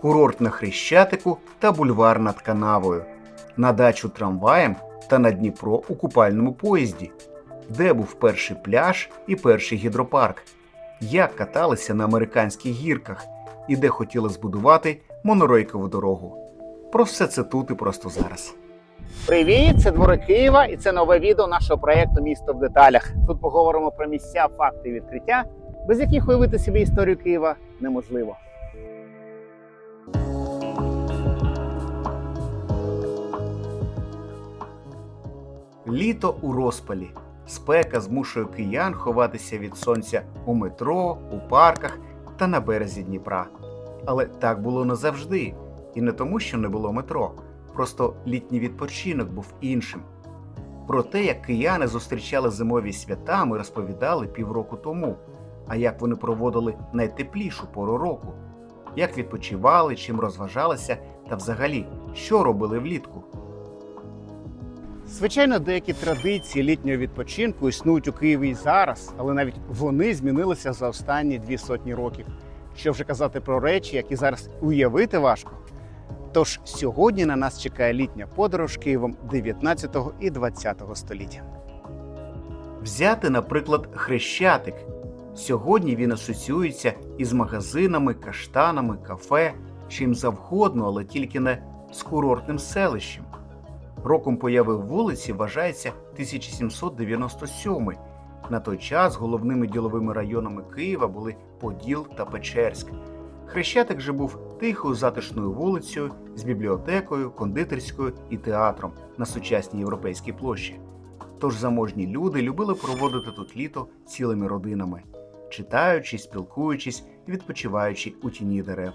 курорт на Хрещатику та бульвар над канавою, на дачу трамваєм та на Дніпро у купальному поїзді, де був перший пляж і перший гідропарк, як каталися на американських гірках і де хотіли збудувати монорейкову дорогу. Про все це тут і просто зараз. Привіт, це двори Києва, і це нове відео нашого проєкту Місто в деталях. Тут поговоримо про місця, факти і відкриття, без яких уявити собі історію Києва неможливо. Літо у розпалі. Спека змушує киян ховатися від сонця у метро, у парках та на березі Дніпра. Але так було не завжди. І не тому, що не було метро. Просто літній відпочинок був іншим. Про те, як кияни зустрічали зимові свята, ми розповідали півроку тому, а як вони проводили найтеплішу пору року, як відпочивали, чим розважалися та взагалі, що робили влітку. Звичайно, деякі традиції літнього відпочинку існують у Києві і зараз, але навіть вони змінилися за останні дві сотні років. Що вже казати про речі, які зараз уявити важко. Тож сьогодні на нас чекає літня подорож Києвом 19 і 20 століття. Взяти, наприклад, Хрещатик. Сьогодні він асоціюється із магазинами, каштанами, кафе, чим завгодно, але тільки не з курортним селищем. Роком появи вулиці вважається 1797. На той час головними діловими районами Києва були Поділ та Печерськ. Хрещатик же був тихою затишною вулицею з бібліотекою, кондитерською і театром на сучасній європейській площі. Тож заможні люди любили проводити тут літо цілими родинами, читаючи, спілкуючись і відпочиваючи у тіні дерев.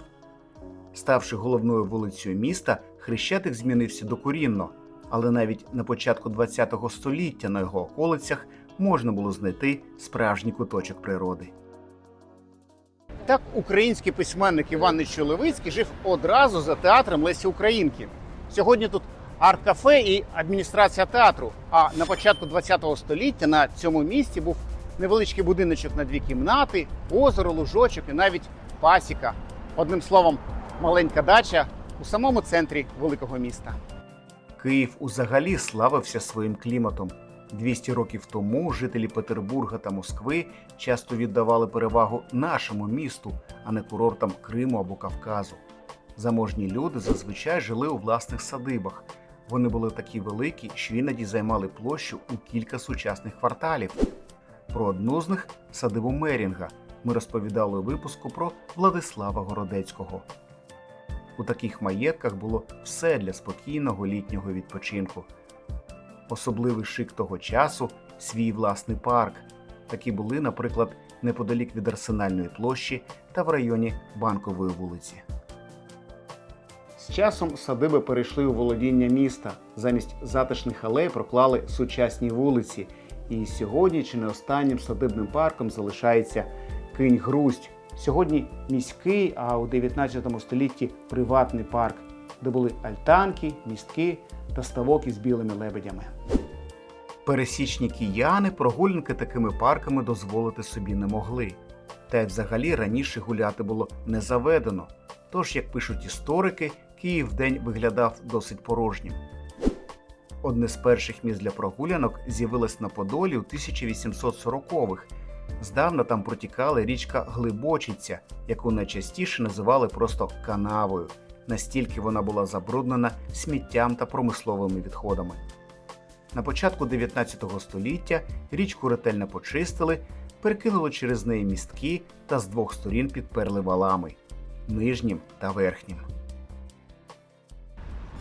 Ставши головною вулицею міста, Хрещатик змінився докорінно, але навіть на початку ХХ століття на його околицях можна було знайти справжній куточок природи. Так, український письменник Іван Нечоловицький жив одразу за театром Лесі Українки. Сьогодні тут арт-кафе і адміністрація театру. А на початку ХХ століття на цьому місці був невеличкий будиночок на дві кімнати, озеро, лужочок і навіть пасіка. Одним словом, маленька дача у самому центрі великого міста. Київ узагалі славився своїм кліматом. 200 років тому жителі Петербурга та Москви часто віддавали перевагу нашому місту, а не курортам Криму або Кавказу. Заможні люди зазвичай жили у власних садибах. Вони були такі великі, що іноді займали площу у кілька сучасних кварталів. Про одну з них садибу Мерінга. Ми розповідали у випуску про Владислава Городецького. У таких маєтках було все для спокійного літнього відпочинку. Особливий шик того часу свій власний парк. Такі були, наприклад, неподалік від арсенальної площі та в районі Банкової вулиці. З часом садиби перейшли у володіння міста. Замість затишних алей проклали сучасні вулиці. І сьогодні чи не останнім садибним парком залишається Кинь Грусть. Сьогодні міський, а у 19 столітті приватний парк, де були альтанки, містки та ставок із білими лебедями. Пересічні кияни прогулянки такими парками дозволити собі не могли. Та й взагалі раніше гуляти було не заведено. Тож, як пишуть історики, Київ день виглядав досить порожнім. Одне з перших місць для прогулянок з'явилось на Подолі у 1840-х. Здавна там протікала річка Глибочиця, яку найчастіше називали просто канавою. Настільки вона була забруднена сміттям та промисловими відходами. На початку 19 століття річку ретельно почистили, перекинули через неї містки та з двох сторін підперли валами нижнім та верхнім.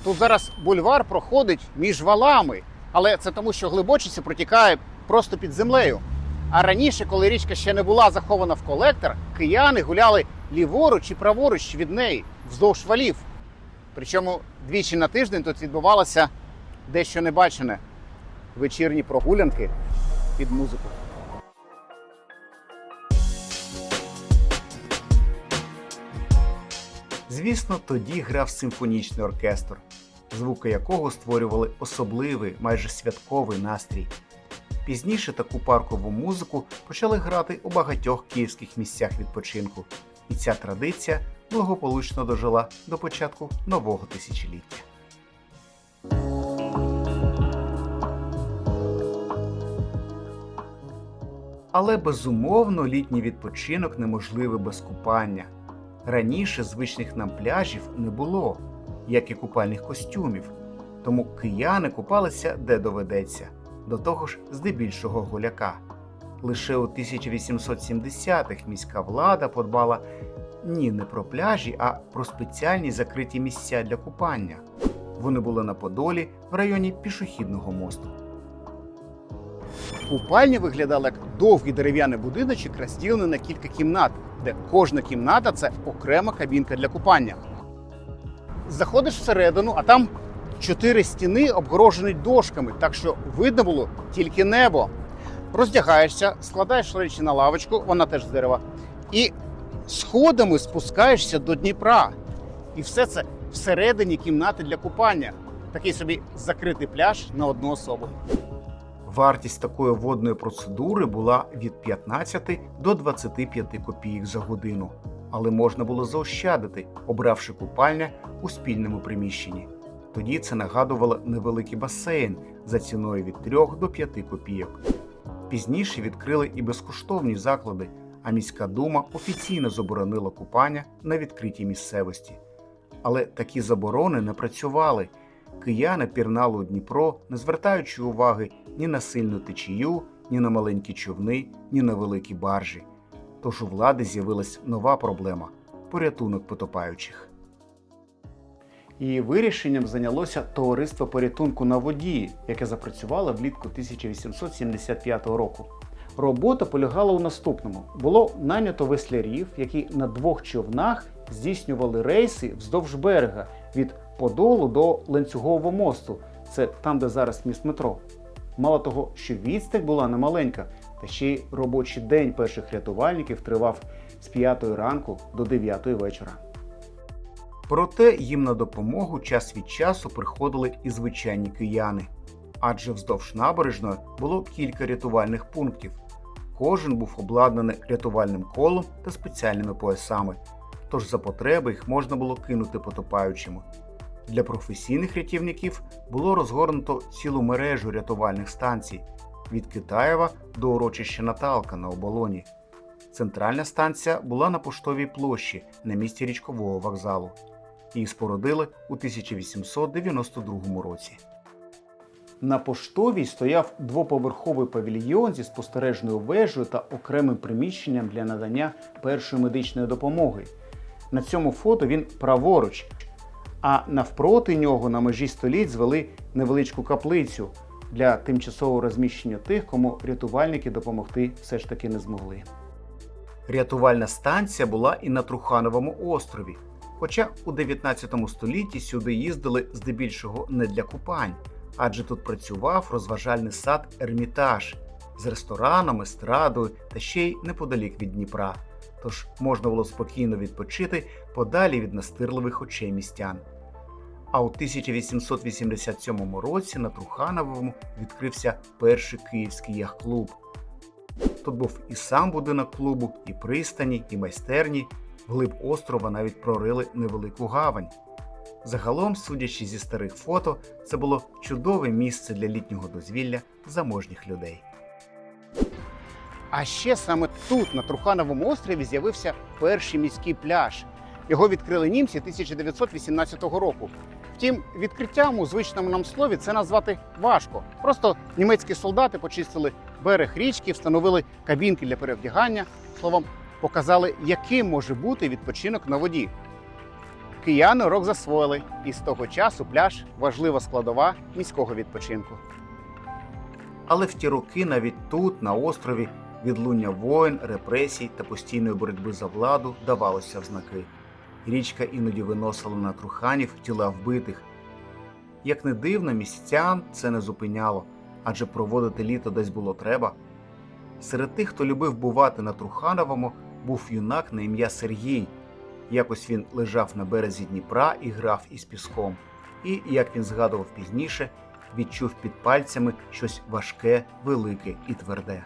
Тут зараз бульвар проходить між валами, але це тому, що глибочиця протікає просто під землею. А раніше, коли річка ще не була захована в колектор, кияни гуляли ліворуч і праворуч від неї вздовж валів. Причому двічі на тиждень тут відбувалося дещо небачене вечірні прогулянки під музику. Звісно, тоді грав симфонічний оркестр, звуки якого створювали особливий, майже святковий настрій. Пізніше таку паркову музику почали грати у багатьох київських місцях відпочинку, і ця традиція благополучно дожила до початку нового тисячоліття. Але безумовно літній відпочинок неможливий без купання. Раніше звичних нам пляжів не було, як і купальних костюмів, тому кияни купалися де доведеться, до того ж здебільшого голяка. Лише у 1870-х міська влада подбала ні не про пляжі, а про спеціальні закриті місця для купання. Вони були на Подолі в районі пішохідного мосту. Купальня виглядала як довгий дерев'яний будиночок, розділений на кілька кімнат, де кожна кімната це окрема кабінка для купання. Заходиш всередину, а там чотири стіни обгорожені дошками, так що видно було тільки небо. Роздягаєшся, складаєш речі на лавочку, вона теж з дерева, і сходами спускаєшся до Дніпра. І все це всередині кімнати для купання. Такий собі закритий пляж на одну особу. Вартість такої водної процедури була від 15 до 25 копійок за годину, але можна було заощадити, обравши купальня у спільному приміщенні. Тоді це нагадувало невеликий басейн за ціною від 3 до 5 копійок. Пізніше відкрили і безкоштовні заклади, а міська дума офіційно заборонила купання на відкритій місцевості. Але такі заборони не працювали. Кияни пірнали у Дніпро, не звертаючи уваги ні на сильну течію, ні на маленькі човни, ні на великі баржі. Тож у влади з'явилась нова проблема порятунок потопаючих. Її вирішенням зайнялося товариство порятунку на воді, яке запрацювало влітку 1875 року. Робота полягала у наступному: було нанято веслярів, які на двох човнах здійснювали рейси вздовж берега від Подолу до ланцюгового мосту. Це там, де зараз міст метро. Мало того, що відстань була немаленька, та ще й робочий день перших рятувальників тривав з 5 ранку до 9 вечора. Проте їм на допомогу час від часу приходили і звичайні кияни, адже вздовж набережної було кілька рятувальних пунктів. Кожен був обладнаний рятувальним колом та спеціальними поясами, тож за потреби їх можна було кинути потопаючими. Для професійних рятівників було розгорнуто цілу мережу рятувальних станцій від Китаєва до урочища Наталка на оболоні. Центральна станція була на поштовій площі на місці річкового вокзалу. Її спорудили у 1892 році. На поштовій стояв двоповерховий павільйон зі спостережною вежею та окремим приміщенням для надання першої медичної допомоги. На цьому фото він праворуч, а навпроти нього на межі століть звели невеличку каплицю для тимчасового розміщення тих, кому рятувальники допомогти все ж таки не змогли. Рятувальна станція була і на Трухановому острові. Хоча у 19 столітті сюди їздили здебільшого не для купань, адже тут працював розважальний сад Ермітаж з рестораном, естрадою та ще й неподалік від Дніпра. Тож можна було спокійно відпочити подалі від настирливих очей містян. А у 1887 році на Трухановому відкрився перший київський яхт-клуб. Тут був і сам будинок клубу, і пристані, і майстерні. Вглиб острова навіть прорили невелику гавань. Загалом, судячи зі старих фото, це було чудове місце для літнього дозвілля заможніх людей. А ще саме тут, на Трухановому острові, з'явився перший міський пляж. Його відкрили німці 1918 року. Втім, відкриттям у звичному нам слові це назвати важко. Просто німецькі солдати почистили берег річки, встановили кабінки для перевдягання. Словом, показали, яким може бути відпочинок на воді. Кияни урок засвоїли, і з того часу пляж важлива складова міського відпочинку. Але в ті роки навіть тут, на острові, відлуння воїн, репресій та постійної боротьби за владу давалося в знаки. Річка іноді виносила на труханів тіла вбитих. Як не дивно, містян це не зупиняло, адже проводити літо десь було треба. Серед тих, хто любив бувати на Трухановому, був юнак на ім'я Сергій. Якось він лежав на березі Дніпра і грав із піском. І, як він згадував пізніше, відчув під пальцями щось важке, велике і тверде.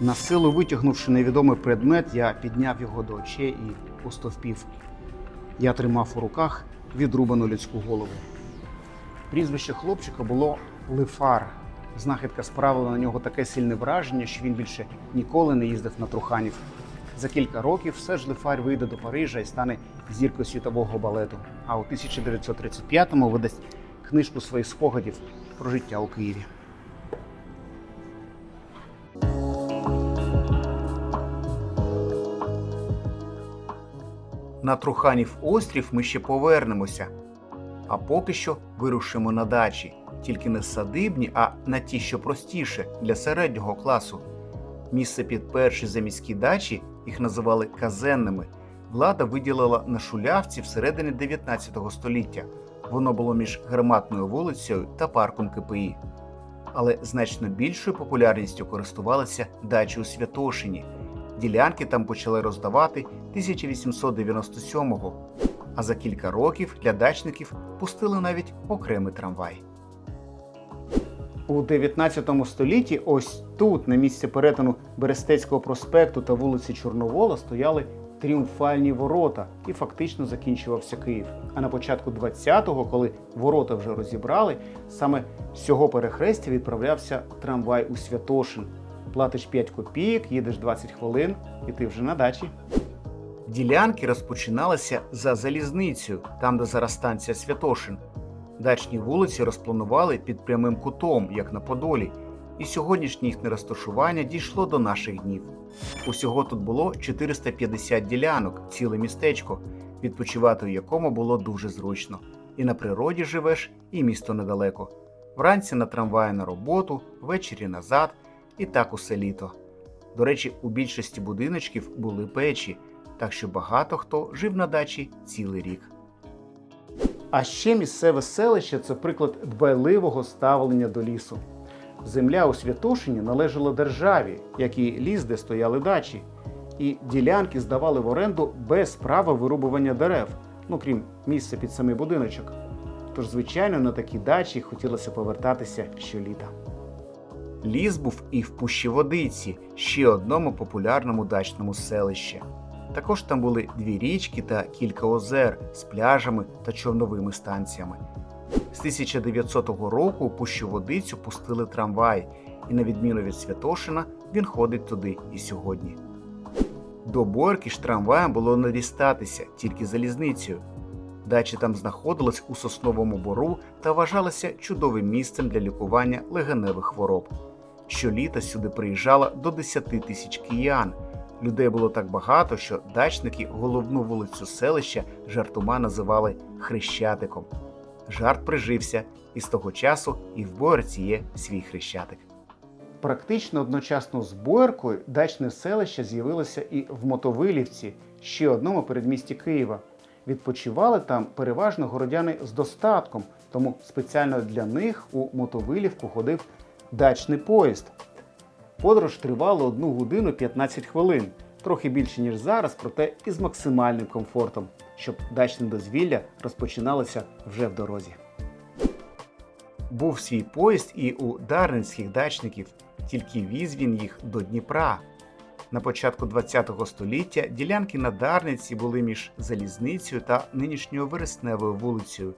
На силу витягнувши невідомий предмет, я підняв його до очей і постовпів. Я тримав у руках відрубану людську голову. Прізвище хлопчика було Лифар. Знахідка справила на нього таке сильне враження, що він більше ніколи не їздив на Труханів. За кілька років все ж Лифар вийде до Парижа і стане зіркою світового балету. А у 1935-му видасть книжку своїх спогадів про життя у Києві. На Труханів острів ми ще повернемося. А поки що вирушимо на дачі, тільки не садибні, а на ті, що простіше для середнього класу. Місце під перші заміські дачі їх називали казенними. Влада виділила на шулявці всередині 19 століття. Воно було між гарматною вулицею та парком КПІ. Але значно більшою популярністю користувалися дачі у Святошині. Ділянки там почали роздавати 1897-го, а за кілька років для дачників пустили навіть окремий трамвай. У 19 столітті ось тут, на місці перетину Берестецького проспекту та вулиці Чорновола, стояли тріумфальні ворота, і фактично закінчувався Київ. А на початку 20-го, коли ворота вже розібрали, саме з цього перехрестя відправлявся трамвай у Святошин. Платиш 5 копійок, їдеш 20 хвилин, і ти вже на дачі. Ділянки розпочиналися за залізницею, там де зараз станція Святошин. Дачні вулиці розпланували під прямим кутом, як на Подолі, і сьогоднішнє їхнє розташування дійшло до наших днів. Усього тут було 450 ділянок, ціле містечко, відпочивати у якому було дуже зручно. І на природі живеш, і місто недалеко. Вранці на трамваї на роботу, ввечері назад, і так усе літо. До речі, у більшості будиночків були печі, так що багато хто жив на дачі цілий рік. А ще місцеве селище це приклад дбайливого ставлення до лісу. Земля у Святошині належала державі, як ліс, де стояли дачі, і ділянки здавали в оренду без права вирубування дерев, ну крім місця під самий будиночок. Тож, звичайно, на такі дачі хотілося повертатися щоліта. Ліс був і в Пущеводиці, ще одному популярному дачному селищі. Також там були дві річки та кілька озер з пляжами та човновими станціями. З 1900 року у Пущеводицю пустили трамвай, і на відміну від Святошина, він ходить туди і сьогодні. До Борки ж трамваєм було не дістатися тільки залізницею. Дачі там знаходились у сосновому бору та вважалися чудовим місцем для лікування легеневих хвороб. Щоліта сюди приїжджало до 10 тисяч киян. Людей було так багато, що дачники головну вулицю селища жартома називали Хрещатиком. Жарт прижився, і з того часу і в Боярці є свій хрещатик. Практично одночасно з Бояркою дачне селище з'явилося і в Мотовилівці, ще одному передмісті Києва. Відпочивали там переважно городяни з достатком, тому спеціально для них у Мотовилівку ходив дачний поїзд. Подорож тривала 1 годину 15 хвилин, трохи більше ніж зараз, проте і з максимальним комфортом, щоб дачне дозвілля розпочиналося вже в дорозі. Був свій поїзд і у дарницьких дачників, тільки віз він їх до Дніпра. На початку ХХ століття ділянки на Дарниці були між залізницею та нинішньою вересневою вулицею.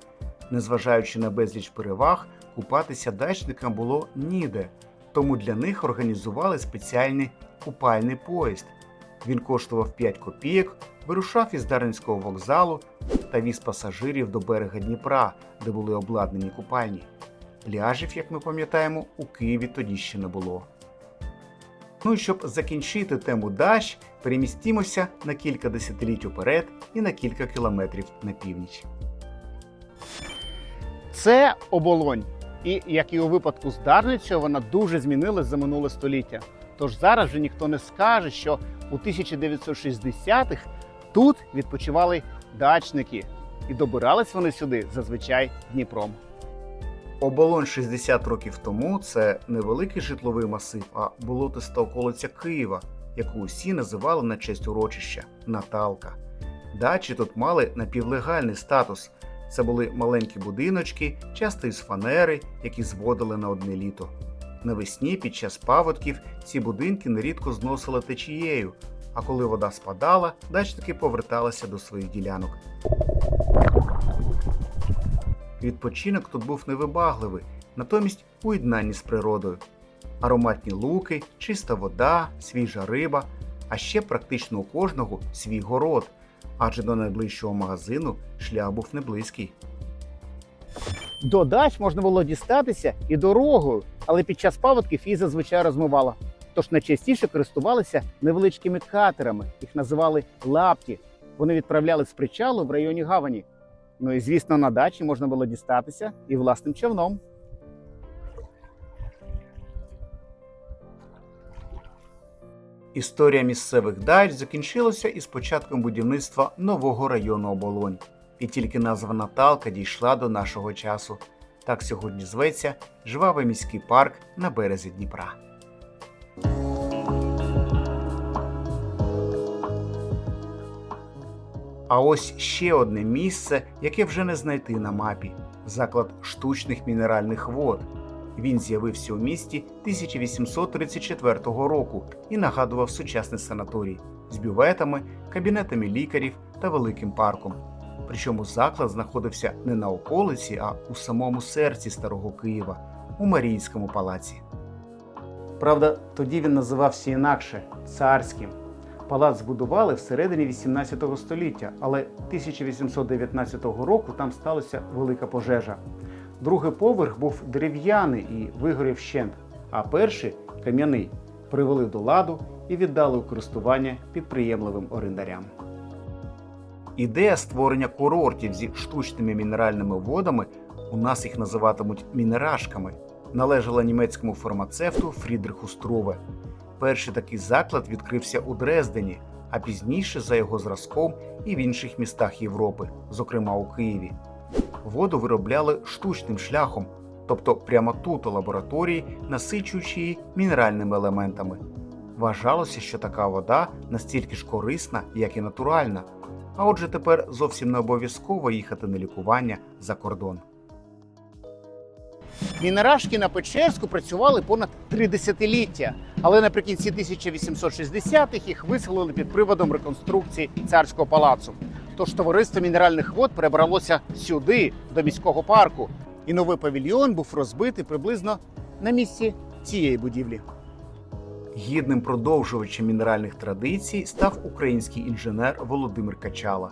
Незважаючи на безліч переваг, купатися дачникам було ніде, тому для них організували спеціальний купальний поїзд. Він коштував 5 копійок, вирушав із Дарницького вокзалу та віз пасажирів до берега Дніпра, де були обладнані купальні. Пляжів, як ми пам'ятаємо, у Києві тоді ще не було. Ну і щоб закінчити тему дач, перемістімося на кілька десятиліть уперед і на кілька кілометрів на північ. Це оболонь. І як і у випадку з Дарницею, вона дуже змінилась за минуле століття. Тож зараз вже ніхто не скаже, що у 1960-х тут відпочивали дачники, і добирались вони сюди зазвичай Дніпром. Оболонь 60 років тому це не великий житловий масив, а болотиста околиця Києва, яку усі називали на честь урочища Наталка. Дачі тут мали напівлегальний статус. Це були маленькі будиночки, часто із фанери, які зводили на одне літо. Навесні під час паводків ці будинки нерідко зносили течією, а коли вода спадала, дачники поверталися до своїх ділянок. Відпочинок тут був невибагливий, натомість у з природою. Ароматні луки, чиста вода, свіжа риба, а ще практично у кожного свій город, адже до найближчого магазину шлях був не близький. До дач можна було дістатися і дорогою, але під час паводків її зазвичай розмивала. Тож найчастіше користувалися невеличкими катерами, їх називали лапті. Вони відправляли з причалу в районі гавані. Ну і звісно, на дачі можна було дістатися і власним човном. Історія місцевих дач закінчилася із початком будівництва нового району оболонь, і тільки назва Наталка дійшла до нашого часу. Так сьогодні зветься жвавий міський парк на березі Дніпра. А ось ще одне місце, яке вже не знайти на мапі заклад штучних мінеральних вод. Він з'явився у місті 1834 року і нагадував сучасний санаторій з бюветами, кабінетами лікарів та великим парком. Причому заклад знаходився не на околиці, а у самому серці старого Києва, у Маріїнському палаці. Правда, тоді він називався інакше царським. Палац збудували всередині 18 століття, але 1819 року там сталася велика пожежа. Другий поверх був дерев'яний і вигорів вщент, а перший кам'яний привели до ладу і віддали у користування підприємливим орендарям. Ідея створення курортів зі штучними мінеральними водами, у нас їх називатимуть мінерашками, належала німецькому фармацевту Фрідриху Струве. Перший такий заклад відкрився у Дрездені, а пізніше за його зразком і в інших містах Європи, зокрема у Києві. Воду виробляли штучним шляхом, тобто прямо тут у лабораторії, насичуючи її мінеральними елементами. Вважалося, що така вода настільки ж корисна, як і натуральна, а отже тепер зовсім не обов'язково їхати на лікування за кордон. Мінерашки на Печерську працювали понад три десятиліття, але наприкінці 1860-х їх виселили під приводом реконструкції царського палацу. Тож товариство мінеральних вод перебралося сюди, до міського парку, і новий павільйон був розбитий приблизно на місці цієї будівлі. Гідним продовжувачем мінеральних традицій став український інженер Володимир Качала.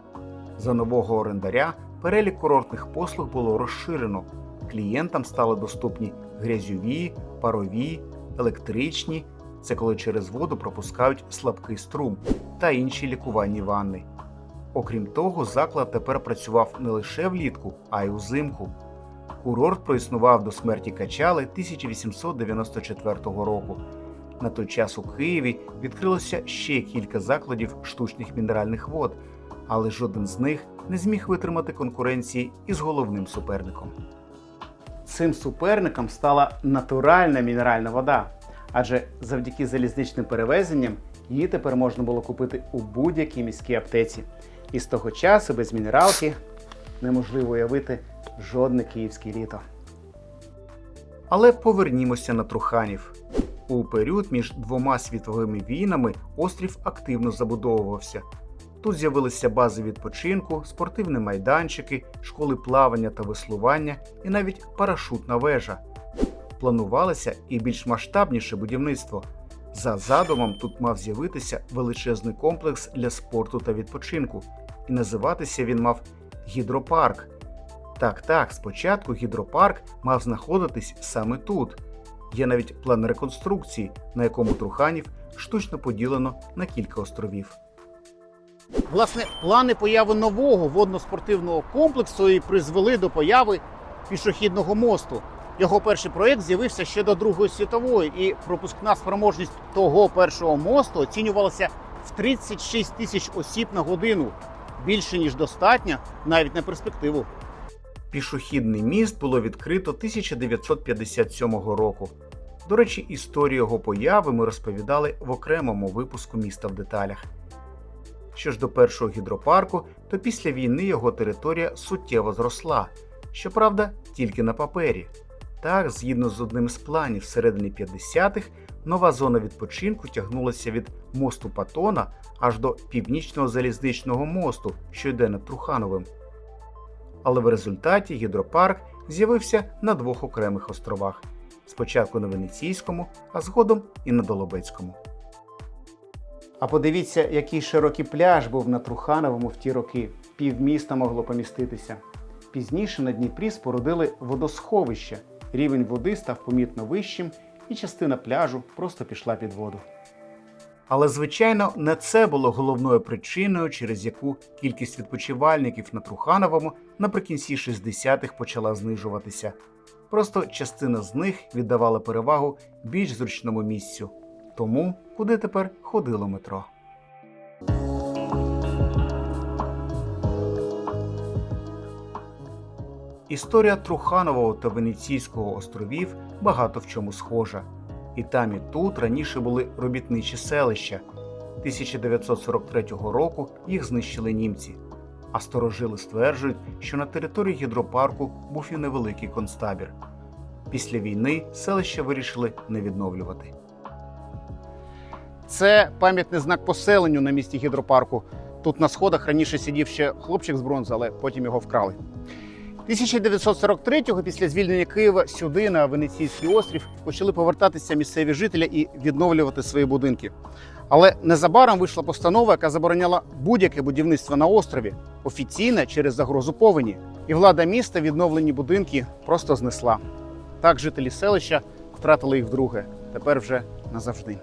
За нового орендаря перелік курортних послуг було розширено. Клієнтам стали доступні грязьові, парові, електричні це коли через воду пропускають слабкий струм та інші лікувальні ванни. Окрім того, заклад тепер працював не лише влітку, а й узимку. Курорт проіснував до смерті Качали 1894 року. На той час у Києві відкрилося ще кілька закладів штучних мінеральних вод, але жоден з них не зміг витримати конкуренції із головним суперником. Цим суперником стала натуральна мінеральна вода, адже завдяки залізничним перевезенням її тепер можна було купити у будь-якій міській аптеці. І з того часу без мінералки неможливо уявити жодне київське літо. Але повернімося на Труханів. У період між двома світовими війнами острів активно забудовувався. Тут з'явилися бази відпочинку, спортивні майданчики, школи плавання та веслування і навіть парашутна вежа. Планувалося і більш масштабніше будівництво. За задумом тут мав з'явитися величезний комплекс для спорту та відпочинку, і називатися він мав гідропарк. Так, так, спочатку гідропарк мав знаходитись саме тут. Є навіть план реконструкції, на якому Труханів штучно поділено на кілька островів. Власне, плани появи нового водно-спортивного комплексу і призвели до появи пішохідного мосту. Його перший проєкт з'явився ще до Другої світової, і пропускна спроможність того першого мосту оцінювалася в 36 тисяч осіб на годину. Більше ніж достатньо навіть на перспективу. Пішохідний міст було відкрито 1957 року. До речі, історію його появи ми розповідали в окремому випуску міста в деталях. Що ж до першого гідропарку, то після війни його територія суттєво зросла, щоправда, тільки на папері. Так, згідно з одним з планів всередині 50-х, нова зона відпочинку тягнулася від мосту Патона аж до північного залізничного мосту, що йде над Трухановим. Але в результаті гідропарк з'явився на двох окремих островах: спочатку на Венеційському, а згодом і на Долобецькому. А подивіться, який широкий пляж був на Трухановому в ті роки. Півміста могло поміститися. Пізніше на Дніпрі спорудили водосховище. Рівень води став помітно вищим, і частина пляжу просто пішла під воду. Але, звичайно, не це було головною причиною, через яку кількість відпочивальників на Трухановому наприкінці 60-х почала знижуватися. Просто частина з них віддавала перевагу більш зручному місцю, тому куди тепер ходило метро. Історія Труханового та Венеційського островів багато в чому схожа. І там, і тут раніше були робітничі селища. 1943 року їх знищили німці. А сторожили стверджують, що на території гідропарку був і невеликий концтабір. Після війни селище вирішили не відновлювати. Це пам'ятний знак поселенню на місці гідропарку. Тут на сходах раніше сидів ще хлопчик з бронзи, але потім його вкрали. 1943-го, після звільнення Києва, сюди, на Венеційський острів, почали повертатися місцеві жителі і відновлювати свої будинки. Але незабаром вийшла постанова, яка забороняла будь-яке будівництво на острові, офіційно через загрозу повені. І влада міста відновлені будинки просто знесла. Так жителі селища втратили їх вдруге, тепер вже назавжди.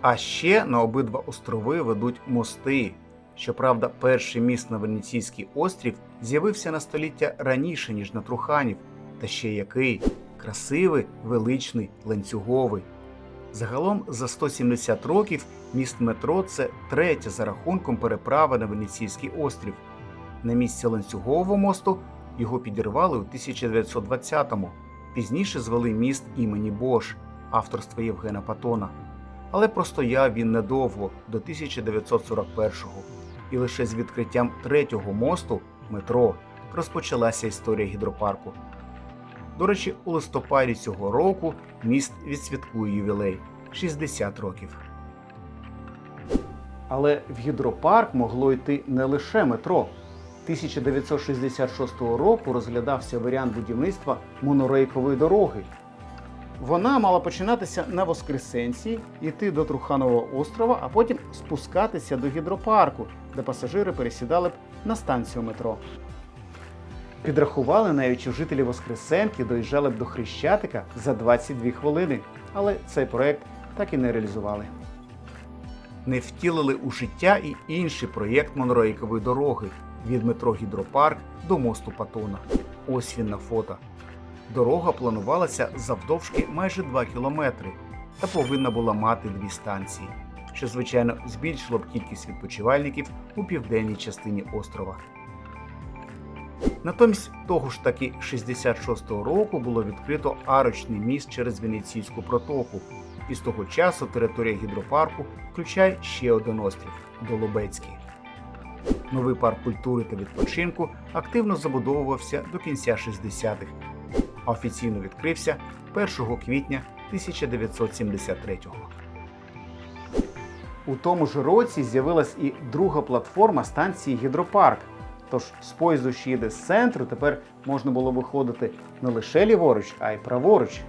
А ще на обидва острови ведуть мости. Щоправда, перший міст на Венеційський острів з'явився на століття раніше, ніж на Труханів, та ще який красивий, величний, ланцюговий. Загалом за 170 років міст метро це третя за рахунком переправа на Венеційський острів. На місці ланцюгового мосту його підірвали у 1920-му. Пізніше звели міст імені Бош, авторства Євгена Патона. Але простояв він недовго до 1941-го. І лише з відкриттям третього мосту метро розпочалася історія гідропарку. До речі, у листопаді цього року міст відсвяткує ювілей 60 років. Але в гідропарк могло йти не лише метро. 1966 року розглядався варіант будівництва монорейкової дороги. Вона мала починатися на Воскресенці, йти до Труханового острова, а потім спускатися до гідропарку, де пасажири пересідали б на станцію метро. Підрахували навіть, що жителі Воскресенки доїжджали б до Хрещатика за 22 хвилини, але цей проект так і не реалізували. Не втілили у життя і інший проєкт монорейкової дороги від метро Гідропарк до мосту Патона. Ось він на фото. Дорога планувалася завдовжки майже 2 кілометри та повинна була мати дві станції, що звичайно збільшило б кількість відпочивальників у південній частині острова. Натомість того ж таки 66-го року було відкрито арочний міст через Венеційську протоку, і з того часу територія гідропарку включає ще один острів Долобецький. Новий парк культури та відпочинку активно забудовувався до кінця 60-х, а офіційно відкрився 1 квітня 1973-го. У тому ж році з'явилась і друга платформа станції Гідропарк. Тож з поїзду, що їде з центру, тепер можна було виходити не лише ліворуч, а й праворуч.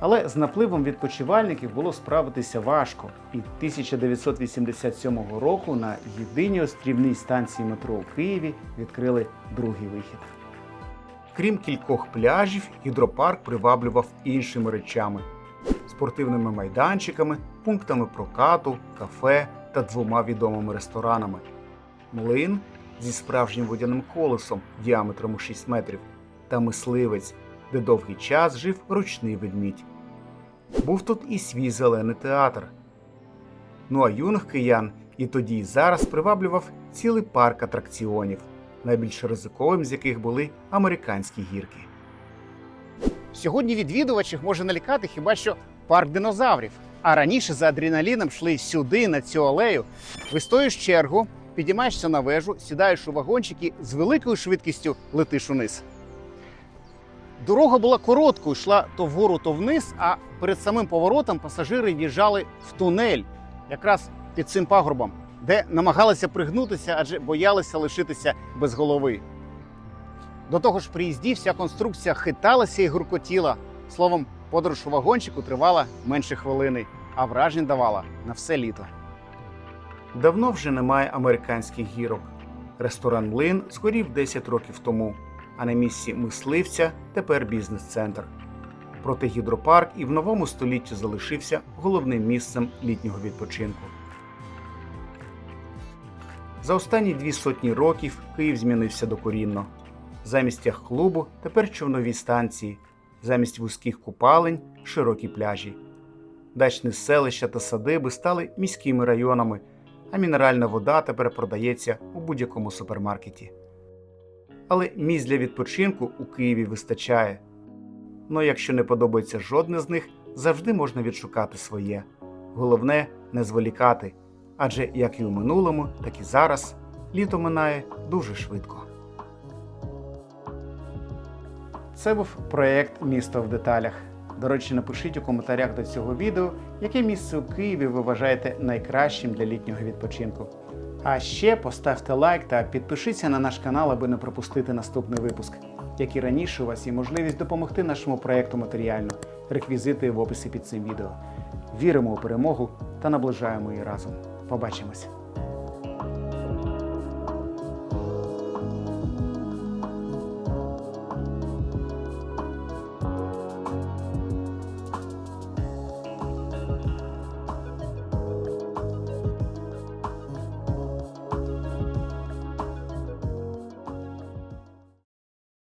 Але з напливом відпочивальників було справитися важко, і 1987 року на єдиній острівній станції метро у Києві відкрили другий вихід. Крім кількох пляжів, гідропарк приваблював іншими речами: спортивними майданчиками, пунктами прокату, кафе та двома відомими ресторанами. Млин зі справжнім водяним колесом діаметром у 6 метрів та мисливець, де довгий час жив ручний ведмідь. Був тут і свій зелений театр. Ну а юних киян і тоді, і зараз приваблював цілий парк атракціонів, найбільш ризиковим з яких були американські гірки. Сьогодні відвідувачів може налякати хіба що парк динозаврів. А раніше за адреналіном йшли сюди, на цю алею. Вистоїш чергу, підіймаєшся на вежу, сідаєш у вагончик і з великою швидкістю летиш униз. Дорога була короткою, йшла то вгору, то вниз, а перед самим поворотом пасажири в'їжджали в тунель, якраз під цим пагорбом, де намагалися пригнутися, адже боялися лишитися без голови. До того ж, при їзді вся конструкція хиталася і гуркотіла. Словом, подорож у вагончику тривала менше хвилини, а вражень давала на все літо. Давно вже немає американських гірок. Ресторан Млин згорів 10 років тому, а на місці мисливця тепер бізнес-центр. Проте гідропарк і в новому столітті залишився головним місцем літнього відпочинку. За останні дві сотні років Київ змінився докорінно. Замість яхт-клубу тепер човнові станції, замість вузьких купалень широкі пляжі. Дачні селища та садиби стали міськими районами, а мінеральна вода тепер продається у будь-якому супермаркеті. Але місць для відпочинку у Києві вистачає. Ну якщо не подобається жодне з них, завжди можна відшукати своє. Головне не зволікати, адже як і у минулому, так і зараз літо минає дуже швидко. Це був проєкт Місто в деталях. До речі, напишіть у коментарях до цього відео, яке місце у Києві ви вважаєте найкращим для літнього відпочинку. А ще поставте лайк та підпишіться на наш канал, аби не пропустити наступний випуск. Як і раніше, у вас є можливість допомогти нашому проєкту матеріально. Реквізити в описі під цим відео. Віримо у перемогу та наближаємо її разом. Побачимось!